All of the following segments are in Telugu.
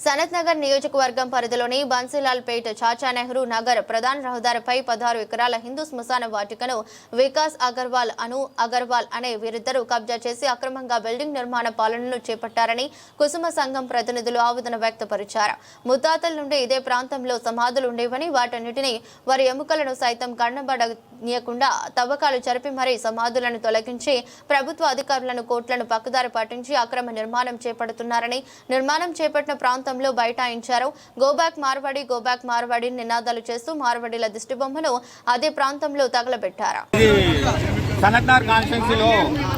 సనత్ నగర్ నియోజకవర్గం పరిధిలోని బన్సీలాల్ పేట్ చాచా నెహ్రూ నగర్ ప్రధాన రహదారిపై పదహారు ఎకరాల హిందూ శ్మశాన వాటికను వికాస్ అగర్వాల్ అను అగర్వాల్ అనే వీరిద్దరూ కబ్జా చేసి అక్రమంగా బిల్డింగ్ నిర్మాణ పాలనను చేపట్టారని కుసుమ సంఘం ప్రతినిధులు ఆవేదన వ్యక్తపరిచారు. ముత్తాతల నుండి ఇదే ప్రాంతంలో సమాధులు ఉండేవని వాటన్నిటిని వారి ఎముకలను సైతం కన్నబడనీయకుండా తవ్వకాలు జరిపి మరీ సమాధులను తొలగించి ప్రభుత్వ అధికారులను కోట్లను పక్కదారి పాటించి అక్రమ నిర్మాణం చేపడుతున్నారని నిర్మాణం చేపట్టిన ప్రాంతంలో బైఠాయించారు. Go back Marwadi go back Marwadi నినాదాలు చేస్తూ మార్వాడీల దిష్టిబొమ్మను అదే ప్రాంతంలో తగలబెట్టారు. ఇది సనత్నార్ కాన్స్టిట్యున్సీలో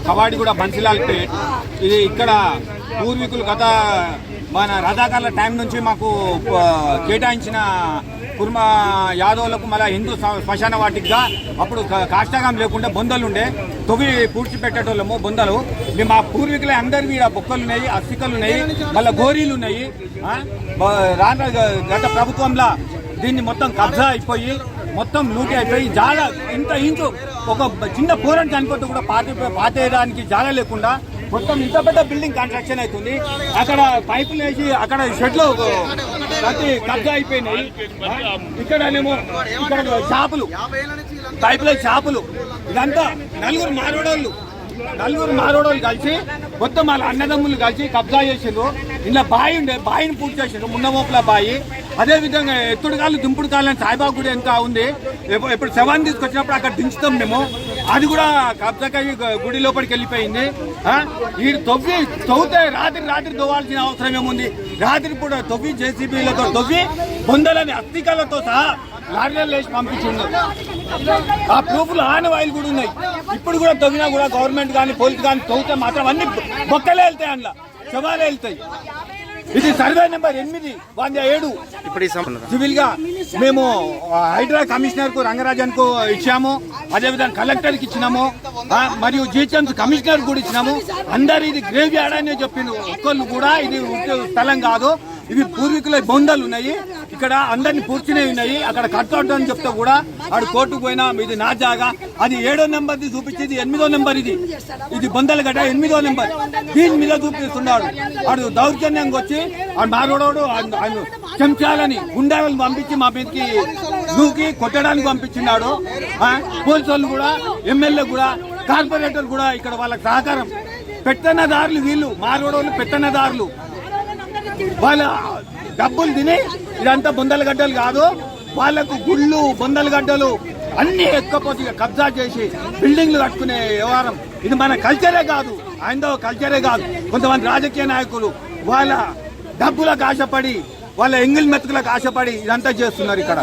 కవాడిగూడ బన్సిలాల్ పేట్ ఇది ఇక్కడ పూర్వీకులు గత మన రథాకర్ల టైం నుంచి మాకు కేటాయించిన కుర్మ యాదవులకు మళ్ళీ హిందూ శ్మశాన వాటిగా అప్పుడు కాష్టాగం లేకుండా బొందలు ఉండే తొవి పూడ్చిపెట్టేటోళ్ళము బొందలు. మేము మా పూర్వీకుల అందరివి బొక్కలు ఉన్నాయి అస్థికలు ఉన్నాయి మళ్ళీ గోరీలు ఉన్నాయి రాను గత ప్రభుత్వంలో దీన్ని మొత్తం కబ్జా అయిపోయి మొత్తం లూటి అయిపోయి జాగా ఇంత ఇంచు ఒక చిన్న పూరని చనిపోతే కూడా పాతి పాతేయడానికి జాగా లేకుండా మొత్తం ఇంత పెద్ద బిల్డింగ్ కన్స్ట్రక్షన్ అవుతుంది. అక్కడ పైపులు వేసి అక్కడ షెడ్లు ప్రతి కబ్జా అయిపోయినాయి. ఇక్కడనేమో ఇక్కడ షాపులు పైపుల షాపులు. ఇదంతా నలుగురు మారోడోళ్ళు. నలుగురు మారోడోళ్ళు కలిసి మొత్తం వాళ్ళ అన్నదమ్ములు కలిసి కబ్జా చేసిండ్రు. ఇలా బాయి ఉండే బాయిని పూర్తి చేసిండ్రు మున్నమోపుల బాయి. అదే విధంగా ఎత్తుడు కాళ్ళు దింపుడు కాళ్ళు అని సాయిబాబు గుడి ఎంత ఉంది. ఇప్పుడు ఎప్పుడు శవాన్ని తీసుకొచ్చినప్పుడు అక్కడ దించుతాం మేము. అది కూడా కబ్జకాయ గుడి లోపలికి వెళ్ళిపోయింది. ఈ తొవ్వి తవ్వుతే రాత్రి రాత్రి తవ్వాల్సిన అవసరం ఏముంది? రాత్రి కూడా తొవ్వి జేసీబీలతో తొవ్వి పొందలని అస్థికలతో సహా లారీలు వేసి పంపించింది ఆ ప్రూఫ్లు ఆనవాయిలు కూడా ఉన్నాయి. ఇప్పుడు కూడా తవ్వినా కూడా గవర్నమెంట్ కానీ పోలీస్ కానీ తవ్వుతే మాత్రం అన్ని బొక్కలే వెళ్తాయి అందులో. శవాలే వెళ్తాయి. ఇది సర్వే నెంబర్ ఎనిమిది వంద ఏడు. ఇప్పుడు సివిల్గా మేము హైడ్రా కమిషనర్కు రంగరాజన్కు ఇచ్చాము. అదేవిధంగా కలెక్టర్కి ఇచ్చినాము మరియు జిహెచ్ఎంసీ కమిషనర్ కూడా ఇచ్చినాము. అందరు ఇది గ్రేవ్ యార్డ్ అని చెప్పింది ఒక్కళ్ళు కూడా ఇది స్థలం కాదు. ఇవి పూర్వీకుల బొందలు ఉన్నాయి. ఇక్కడ అందరిని పూర్చినే ఉన్నాయి. అక్కడ కట్అవుట్ అని చెప్తే కూడా ఆడు కోర్టుకు పోయినా ఇది నా జాగా. అది ఏడో నెంబర్ది చూపించేది ఎనిమిదో నెంబర్ ఇది. ఇది బొందల గడ్డ ఎనిమిదో నెంబర్. దీని మీద చూపిస్తున్నాడు. ఆడు దౌర్జన్యంగా వచ్చి ఆడు మారోడోడు ఆయన- ఆయన చెంచాలని గుండాలను పంపించి మా మీదకి దూకి కొట్టడానికి పంపించినాడు. ఆ, పోలీసు వాళ్ళు కూడా ఎమ్మెల్యే కూడా కార్పొరేటర్ కూడా ఇక్కడ వాళ్ళకి సహకారం. పెట్టనదారులు వీళ్ళు మారోడోళ్ళు పెట్టనదారులు వాళ్ళ డబ్బులు తిని ఇదంతా బొందల గడ్డలు కాదు వాళ్ళకు గుళ్ళు బొందల గడ్డలు అన్ని ఎక్కపోతే ఇక కబ్జా చేసి బిల్డింగ్లు కట్టుకునే వ్యవహారం. ఇది మన కల్చరే కాదు ఆయనదో కల్చరే కాదు. కొంతమంది రాజకీయ నాయకులు వాళ్ళ డబ్బులకు ఆశపడి వాళ్ళ ఎంగిల్ మెతుకులకు ఆశపడి ఇదంతా చేస్తున్నారు ఇక్కడ.